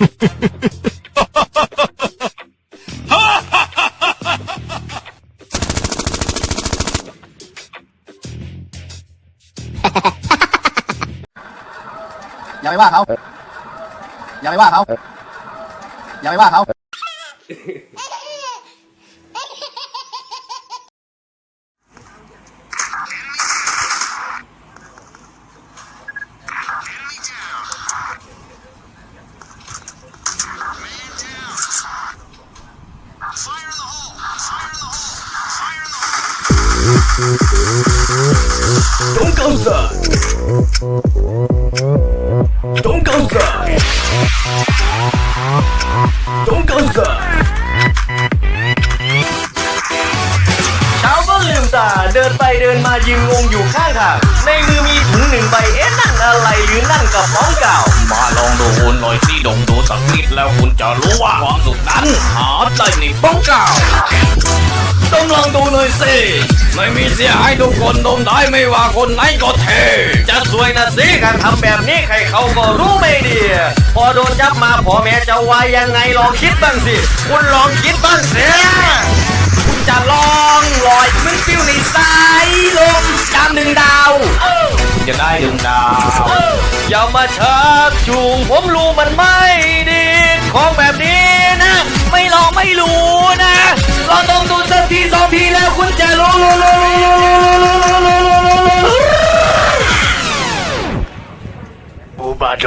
อย่าไปว่าเขา อย่าไปว่าเขา อย่าไปว่าเขา Don't go outside. Don't go outside. Don't go outside. เช้าก็ลืมตาเดินไปเดินมายืนงงอยู่ข้างทางในมือมีถุงหนึ่งใบเอ๊ะนั่นอะไรหรือนั่นกระป๋องเก่า มาลองดูหุ่นหน่อยสิดมดูสักนิดแล้วคุณจะรู้ว่าความสุขนั้นหาได้ในป้องเก่า ลองดูหน่อยสิ ไม่มีเสียหายทุกคนโดมได้ไม่ว่าคนไหนก็เท จะสวยนะสิการทำแบบนี้ใครเขาก็รู้ไม่ดี พอโดนจับมาพ่อแม่จะว่ายังไงลองคิดบ้างสิ คุณลองคิดบ้างสิคุณจะลองลอยมันฟิวในสายลมจามหนึ่งดาวจะได้ดึงดาวอย่ามาชักจูงผมรู้มันไหม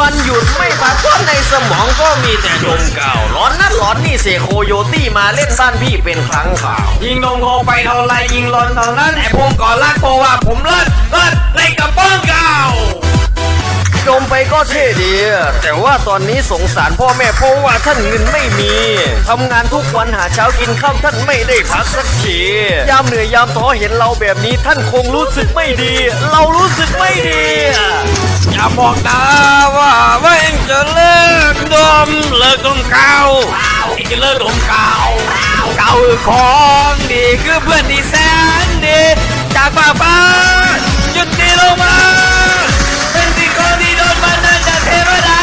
มจนได้ดมจนได้โอ้โอ้โอ้โอ้เอ๊ะร้อนซะแล้วเจ้โอ้โอ้โอ้โอ้โอ้พวกผมดมกาวเอ๊ะร้อนซะแล้วเจ้วันหยุดไม่พักผ่อนในสมองก็มีแต่ดมกาวร้อนนั่นร้อนนี่เสกโคโยตี้มาเล่นบ้านพี่เป็นครั้งข่าว ยิงลงโทไปเท่าไรยิงร้อนเท่านั้นแต่ผมก็รักเพราะว่าผมเลิศเลิศในกระป้องเก่าดมไปก็เท่ดี แต่ว่าตอนนี้สงสารพ่อแม่เพราะว่าท่านเงินไม่มี ทำงานทุกวันหาเช้ากินข้าวท่านไม่ได้พักสักที ยามเหนื่อยยามท้อเห็นเราแบบนี้ท่านคงรู้สึกไม่ดี เรารู้สึกไม่ดี อย่าบอกนะว่าว่าเองจะเลิกดมเลิกดมกาวเองจะเลิกดมกาวกาวคือของดีคือเพื่อนที่แสนดีจากฟ้าฟ้าหยุดดีลงมาเป็นสิ่งของที่โดนบันดาลจากเทวดา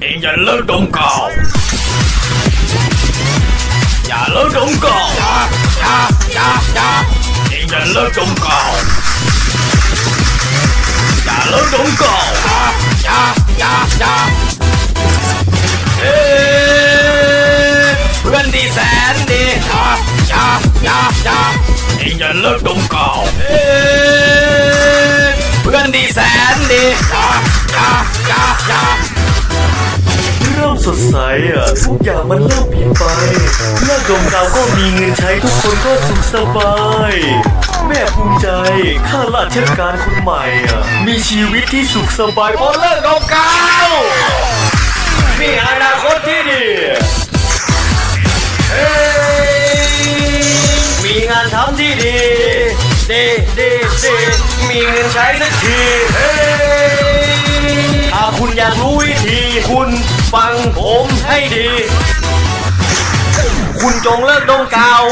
เองอย่าเลิกดมกาวอย่าเลิกดมกาวอย่าอย่าอย่าอย่า เองอย่าเลิกดมกาวอย่าเลิกดมกาวอย่าอย่าอย่าเอ้ยเพื่อนที่แสนดีอย่าอย่าอย่าอย่าเองอย่าเลิกดมกาวเอ้ยเพื่อนที่แสนดีอย่าอย่าอย่า สดใสอะทุกอย่างมันเริ่มเปลี่ยนไปเลิกดมกาวก็มีเงินใช้ทุกคนก็สุขสบาย แม่ภูมิใจข้าราชการคนใหม่อะมีชีวิตที่สุขสบายเพราะเลิกดมกาวมีอนาคตที่ดีเฮ้มีงานทำที่ดีดีดีดีมีเงินใช้สักทีเฮ้ อยากรู้วิธีคุณฟังผมให้ดี คุณจงเลิกดมกาว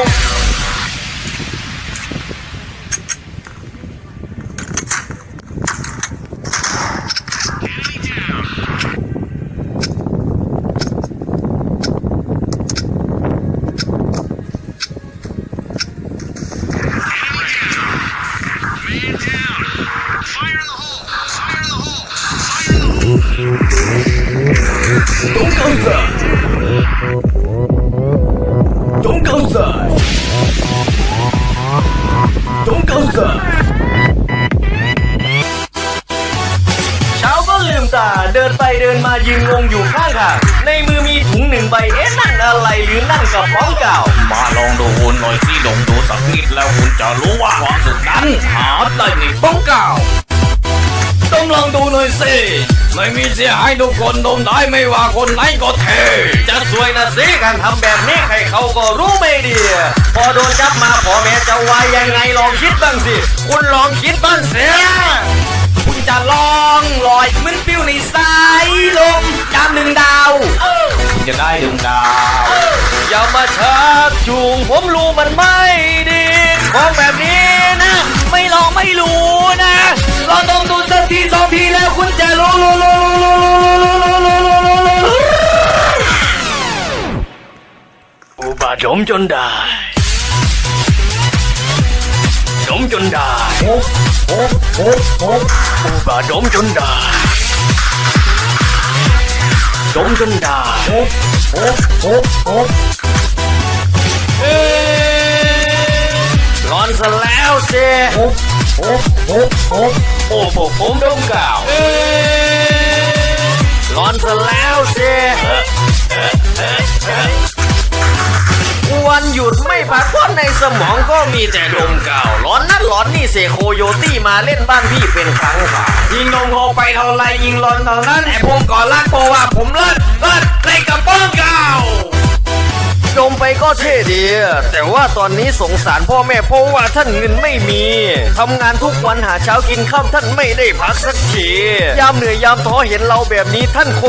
Don't go outside. Don't go outside. Don't go inside. เช้าก็ลืมตาเดินไปเดินมายืนงงอยู่ข้างทางในมือมีถุงหนึ่งใบเอ๊ะนั่นอะไรหรือนั่นกระป๋องเก่า มาลองดูหุ่นหน่อยสิดมดูสักนิดแล้วคุณจะรู้ว่าความสุขนั้นหาได้ในป้องเก่า ดมลองดูหน่อยสิ ไม่มีเสียหายทุกคนดมได้ไม่ว่าคนไหนก็เท จะสวยนะสิการทำแบบนี้ใครเขาก็รู้ไม่ดี พอโดนจับมาพ่อแม่จะว่ายังไงลองคิดบ้างสิ คุณลองคิดบ้างเสียคุณจะลองลอยเหมือนปิ้วในสายลมยามหนึ่งดาวคุณจะได้หนึ่งดาว อย่ามาชักจูงผมรู้มันไม่ trộm trên đài. Trộm trên đài. Bà trộm trên đài. Trộm trên đài. Con sẽ lao xe. Ô, bộ bốn đông cào. Con sẽ lao xe. วสิโอ้โหผมดมกาวเอ๊ะร้อนซะแล้วสิวันหยุดไม่พักผ่อนในสมองก็มีแต่ดมกาวร้อนนัดร้อนนี่เสกโคโยตี้มาเล่นบ้านพี่เป็นครั้งค่ะยิงนมโคไปเท่าไรยิงร้อนเท่านั้นไอ้ผมก่อนรักเพราะว่าผมเลิศเลิศในกระป๋องเก่าดมไปก็เท่ดี แต่ว่าตอนนี้สงสารพ่อแม่เพราะว่าท่านเงินไม่มีทำงานทุกวันหาเช้ากินข้ามท่านไม่ได้พักสักที ยามเหนื่อยยามท้อเห็นเราแบบนี้ท่านคง